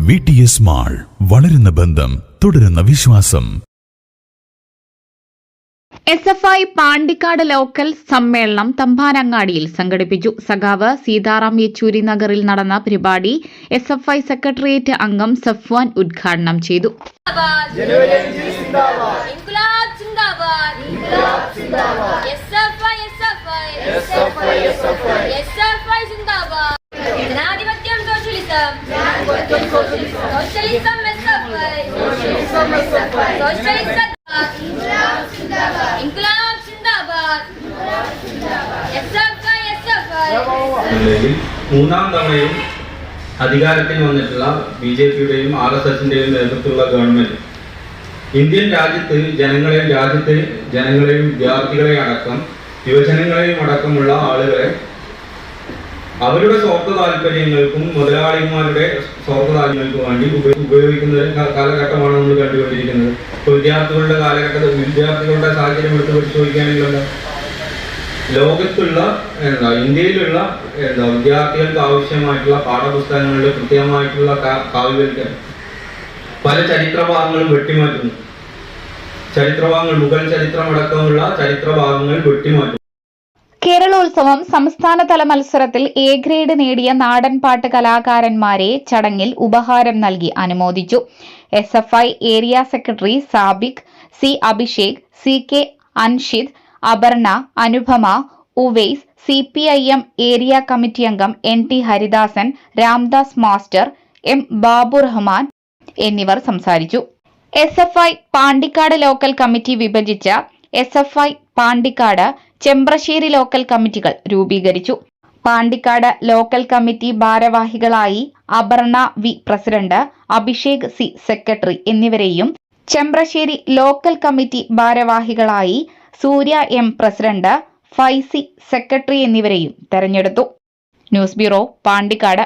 V T S mall വളരുന്ന ബന്ധം തുടരുന്ന വിശ്വാസം. S F I Pandikkad local സമ്മേളനം തമ്പാനങ്ങാടിയിൽ സംഘടിപ്പിച്ചു. സഖാവ് സീതാറാം യെച്ചൂരി നഗറിൽ നടന്ന പരിപാടി എസ് എഫ് ഐ സെക്രട്ടേറിയറ്റ് അംഗം സഫ്വാൻ ഉദ്ഘാടനം ചെയ്തു. സോഷ്യലിസം എസ്എഫ്ഐ സോഷ്യലിസം ഇൻകുലാബ് സിന്ദാബാദ് എസ്എഫ്ഐ എസ്എഫ്ഐ നിലയിൽ മൂന്നാം തവണയും അധികാരത്തിൽ വന്നിട്ടുള്ള ബി ജെ പിയുടെയും ആർ എസ് എസിന്റെയും നേതൃത്വത്തിലുള്ള ഗവൺമെന്റ് ഇന്ത്യൻ രാജ്യത്ത് ജനങ്ങളെയും രാജ്യത്തെ ജനങ്ങളെയും വിദ്യാർത്ഥികളെയും അടക്കം യുവജനങ്ങളെയും അടക്കമുള്ള ആളുകളെ അവരുടെ സ്വാർത്ഥ താല്പര്യങ്ങൾക്കും മുതലാളിമാരുടെ സ്വാർത്ഥ താല്പര്യങ്ങൾക്കും വേണ്ടി ഉപയോഗിക്കുന്ന കാലഘട്ടമാണ് നമ്മൾ കണ്ടുകൊണ്ടിരിക്കുന്നത്. ഇപ്പോൾ വിദ്യാർത്ഥികളുടെ കാലഘട്ടത്തിൽ വിദ്യാർത്ഥികളുടെ സാഹചര്യം എടുത്ത് പരിശോധിക്കാനുള്ള ലോകത്തുള്ള എന്താ ഇന്ത്യയിലുള്ള എന്താ വിദ്യാർത്ഥികൾക്ക് ആവശ്യമായിട്ടുള്ള പാഠപുസ്തകങ്ങളുടെ കൃത്യമായിട്ടുള്ള കാവ്യവൽക്കരണം പല ചരിത്രഭാഗങ്ങളും വെട്ടിമാറ്റുന്നു. ചരിത്രഭാഗങ്ങൾ മുഗൾ ചരിത്രമടക്കമുള്ള ചരിത്രഭാഗങ്ങൾ വെട്ടിമാറ്റുന്നു. കേരളോത്സവം സംസ്ഥാനതല മത്സരത്തിൽ എ ഗ്രേഡ് നേടിയ നാടൻപാട്ട് കലാകാരന്മാരെ ചടങ്ങിൽ ഉപഹാരം നൽകി അനുമോദിച്ചു. S F I area secretary Sabik C Abhishek C K Anshid Aparna Anupama Uvais C P I M area committee അംഗം N T Haridasan Ramdas master M Babu Rahman എന്നിവർ സംസാരിച്ചു. S F I Pandikkad local committee വിഭജിച്ച S F I Pandikkad Chembrasseri local കമ്മിറ്റികൾ രൂപീകരിച്ചു. Pandikkad local committee ഭാരവാഹികളായി Aparna V president Abhishek C secretary എന്നിവരെയും Chembrassery local committee ഭാരവാഹികളായി Surya M president Faizy secretary എന്നിവരെയും തെരഞ്ഞെടുത്തു. News bureau Pandikkad.